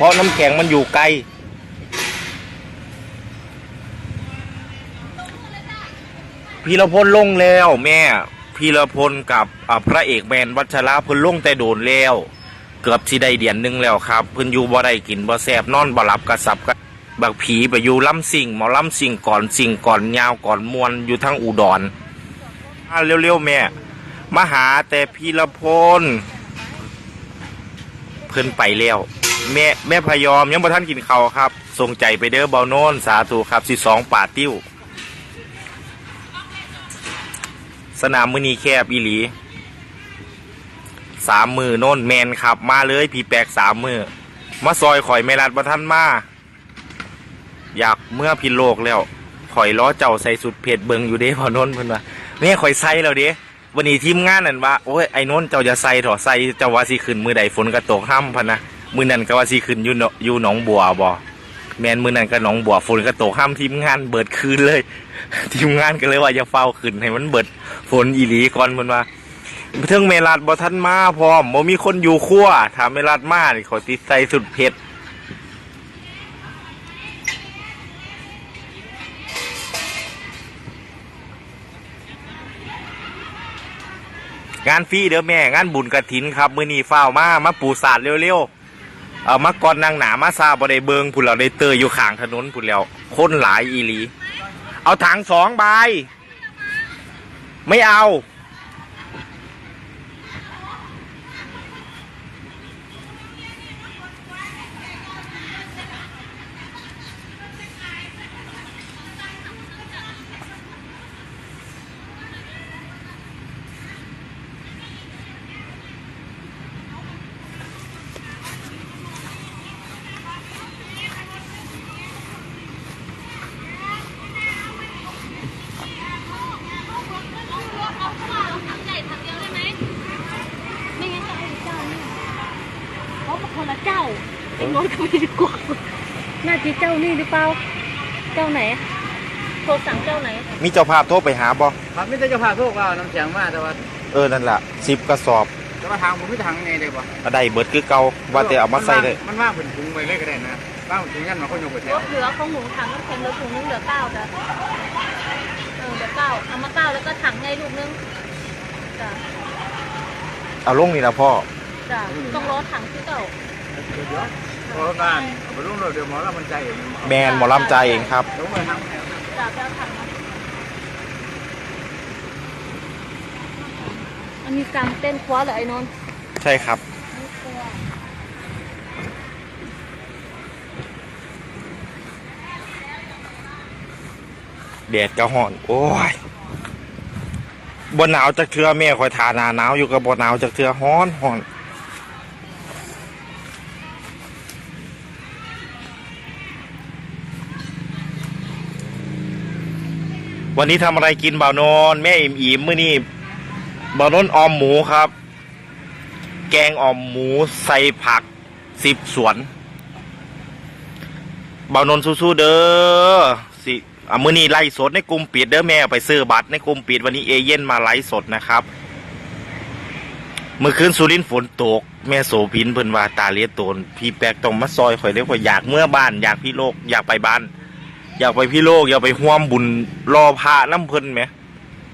เพราะน้ำแข็งมันอยู่ไกล พีรพลลงแล้วแม่ พีรพลกับอ่าพระเอกแมนวัชระเพิ่นลงแต่โดนแล้ว เกือบสิได้เดือนหนึงแล้วครับ เพิ่นอยู่บ่ได้กินบ่แซ่บนอนบ่หลับกระสับกระบักผีไปอยู่ลำสิ่งหมอลำสิ่งก่อนสิ่งก่อนยาวก่อนมวนอยู่ทั้งอุดรมาเร็วๆแม่มาหาแต่พีรพลเพิ่นไปแล้ว แม่แม่พยอมยังบ่ทันกินเขาวครับส่งใจไปเด้อเบาโนนสาธุครับสิสองป่าติ้ว สนามมือนีแคบอีหลีสามมือโน่นแมนครับ มาเลยพี่แปลกสามมือมาซอยข่อยไม่รัดประทันมา อยากเมื่อพินโลกแล้ว ข่อยล้อเจ้าใส่สุดเพจเบิงอยู่เด้พอโน้นเพิ่นว่าแม่ข่อยใส่แล้วเด้วันนี้ทีมงานนั่นว่าโอ้ยไอ้โน้นเจ้าจะใส่ถอใส่เจ้าว่าสิขึ้นมือใดฝนก็ตกห้ำพันนะ มือนั้นก็ว่าสิขึ้นอยู่เนาะอยู่หนองบัวบ่แมนมือนั้นก็หนองบัวฝนก็ตกห้ำทีมงานเบิดคืนเลย ทีมงานก็เลยว่าจะเฝ้าขึ้นให้มันเบิดฝนอีหลีก่อนเพิ่นว่าเทิงเมลัดบ่ทันมาพร้อมบ่มีคนอยู่ครัวถ้าเมลัดมานี่ขอติดใส่สุดเผ็ดงานฟรีเด้อแม่ งานบุญกระถินครับ มือนี้ฟ้าวมา มาปูสาดเร็วๆ เอามาก่อนนางหนามาซาบ่ได้เบิงพุ่นเราได้เตยอยู่ข้างถนนพุ่นแล้วคนหลายอีหลี เอาถังสองใบไม่เอา ใหญ่ทำเดียวได้ไหมไม่งั้นจะเอาอีกเจ้านี่เพราะมัน คนละเจ้าไอ้รถก็ไม่ดีกว่าน่าจะเจ้านี่หรือเปล่า เจ้าไหน โทรสั่งเจ้าไหน มีเจ้าภาพโทรไปหาบ่ครับไม่ได้จะพาพวกเราน้ำแข็งมาแต่ว่าเออ นั่นล่ะสิบกระสอบแต่ว่าทางผมไม่ทางไงเลยบ่ก็ได้เบิดคือเก่าว่าแต่เอามาใส่เลยมันว่างเป็นถุงไปเลยก็ได้นะว่างเป็นถุงยันมาคนยกไปแถรวถเหลือของหนูถังน้ำแข็งเหลือถุงนึงเหลือเก้าจ้ะเออเหลือเก้าเอามาเก้าแล้วก็ถังไงลูกนึงจ้ะเอาลงนี่นะพ่อ จ้ะต้องรอถังที่เก่าพอบ้านเอาไปรุ่งเดี๋ยวหมอเรามันใจเองแมนหมอลำใจายเองครับ ลงไปทางแถวจ้ะไปเอาถังมาอันนี้กลางเต้นคว้าเหรอไอ้นนท์ใช่ครับ ไม่กลัวแดดกระห่อน โอ้ยบนหนาวจากเทือแม่คอยทาหนาหนาวอยู่กับบนหนาวจากเทือฮ้อนฮ้อน วันนี้ทำอะไรกินบ่าวนอนแม่อิ่มอิ่มมื้อนี้บ่าวนอนออมหมูครับ แกงออมหมูใส่ผักสิบสวนบ่าวนนสู้ๆเด้อสิอะมื้อนี้ไล่สดในกลุ่มปิดเด้อแม่ไปซื้อบัตรในกลุ่มปิดวันนี้เอเย่นมาไลฟ์สดนะครับเมื่อคืนสุรินฝนตก แม่โสพินเพิ่นว่าตาเลียตนพี่แปกต้องมาซอยข่อยเด้อข่อยอยากเมื่อบ้าน อยากพี่โลกอยากไปบ้าน อยากไปพี่โลก อยากไปห่วมบุญรอพระน้ำเพิ่นไหม